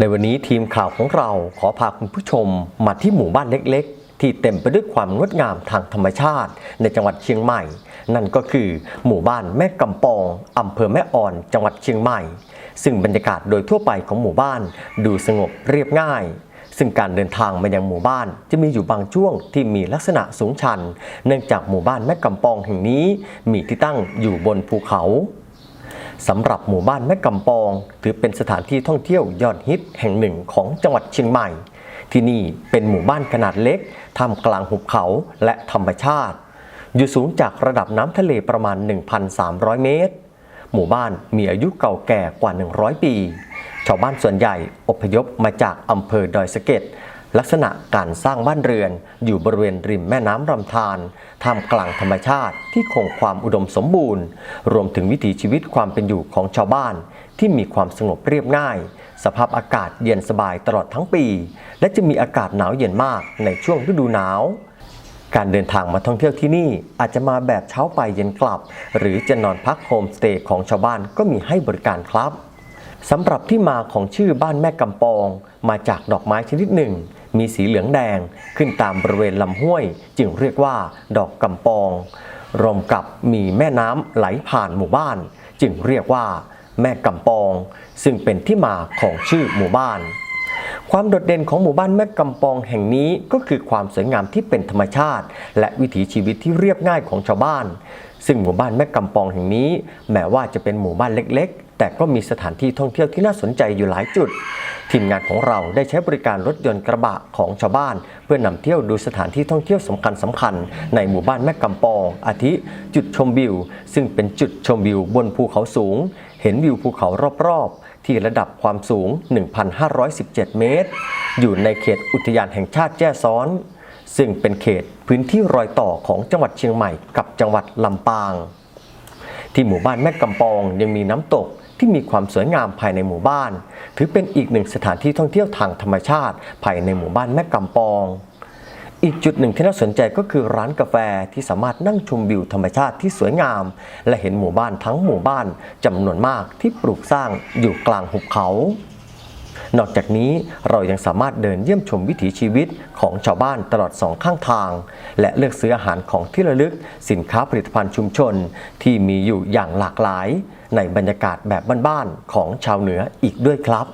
ในวันนี้ทีมข่าวของเราขอพาคุณผู้ชมมาที่หมู่บ้านเล็กๆ ที่เต็มไปด้วยความงดงามทางธรรมชาติ ในจังหวัดเชียงใหม่ นั่นก็คือหมู่บ้านแม่กำปองอำเภอแม่อ่อนจังหวัดเชียงใหม่ ซึ่งบรรยากาศโดยทั่วไปของหมู่บ้านดูสงบเรียบง่าย ซึ่งการเดินทางมายังหมู่บ้านจะมีอยู่บางช่วงที่มีลักษณะสูงชัน เนื่องจากหมู่บ้านแม่กำปองแห่งนี้มีที่ตั้งอยู่บนภูเขา สำหรับหมู่บ้านแม่กำปอง ถือเป็นสถานที่ท่องเที่ยวยอดฮิตแห่งหนึ่งของจังหวัดเชียงใหม่ ที่นี่เป็นหมู่บ้านขนาดเล็กท่ามกลางหุบเขาและธรรมชาติ อยู่สูงจากระดับน้ำทะเลประมาณ 1,300 เมตร หมู่บ้านมีอายุเก่าแก่กว่า 100 ปี ชาวบ้านส่วนใหญ่อพยพมาจากอำเภอดอยสะเก็ด ลักษณะการสร้างบ้านเรือนอยู่บริเวณริมแม่น้ำลำธารท่ามกลางธรรมชาติที่คงความอุดมสมบูรณ์ รวมถึงวิถีชีวิตความเป็นอยู่ของชาวบ้าน ที่มีความสงบเรียบง่าย สภาพอากาศเย็นสบายตลอดทั้งปี และจะมีอากาศหนาวเย็นมากในช่วงฤดูหนาวการเดินทางมาท่องเที่ยวที่นี่อาจจะมาแบบเช้าไปเย็นกลับ หรือจะนอนพักโฮมสเตย์ของชาวบ้านก็มีให้บริการครับสำหรับที่มาของชื่อบ้านแม่กำปอง มาจากดอกไม้ชนิดหนึ่ง มีสีเหลืองแดงขึ้นตามบริเวณลำห้วย จึงเรียกว่า ดอกกำปอง รวมกับมีแม่น้ำไหลผ่านหมู่บ้าน จึงเรียกว่า แม่กำปอง ซึ่งเป็นที่มาของชื่อหมู่บ้าน ความโดดเด่นของหมู่บ้านแม่กำปองแห่งนี้ก็คือความสวยงามที่เป็นธรรมชาติ และวิถีชีวิตที่เรียบง่ายของชาวบ้าน ซึ่งหมู่บ้านแม่กำปองแห่งนี้ แม้ว่าจะเป็นหมู่บ้านเล็ก ๆ แต่ก็มีสถานที่ท่องเที่ยวที่น่าสนใจอยู่หลายจุด ทีมงานของเราได้ใช้บริการรถยนต์กระบะของชาวบ้าน เพื่อนำเที่ยวดูสถานที่ท่องเที่ยวสำคัญสำคัญๆในหมู่บ้านแม่กำปอง อาทิ จุดชมวิว ซึ่งเป็นจุดชมวิวบนภูเขาสูง เห็นวิวภูเขารอบๆ ที่ระดับความสูง 1,517 เมตร อยู่ในเขตอุทยานแห่งชาติแจ้ซ้อน ซึ่งเป็นเขตพื้นที่รอยต่อของจังหวัดเชียงใหม่กับจังหวัดลำปาง ที่หมู่บ้านแม่กำปองยังมีน้ำตกที่มีความสวยงามภายในหมู่บ้าน ถือเป็นอีกหนึ่งสถานที่ท่องเที่ยวทางธรรมชาติ ภายในหมู่บ้านแม่กำปอง อีกจุดหนึ่งที่น่าสนใจก็คือร้านกาแฟที่สามารถนั่งชมวิวธรรมชาติที่สวยงาม และเห็นหมู่บ้านทั้งหมู่บ้านจำนวนมากที่ปลูกสร้างอยู่กลางหุบเขา นอกจากนี้เรายังสามารถเดินเยี่ยมชมวิถีชีวิตของชาวบ้านตลอดสองข้างทาง และเลือกซื้ออาหารของที่ระลึก สินค้าผลิตภัณฑ์ชุมชน ที่มีอยู่อย่างหลากหลาย ในบรรยากาศแบบบ้านๆของชาวเหนืออีกด้วยครับ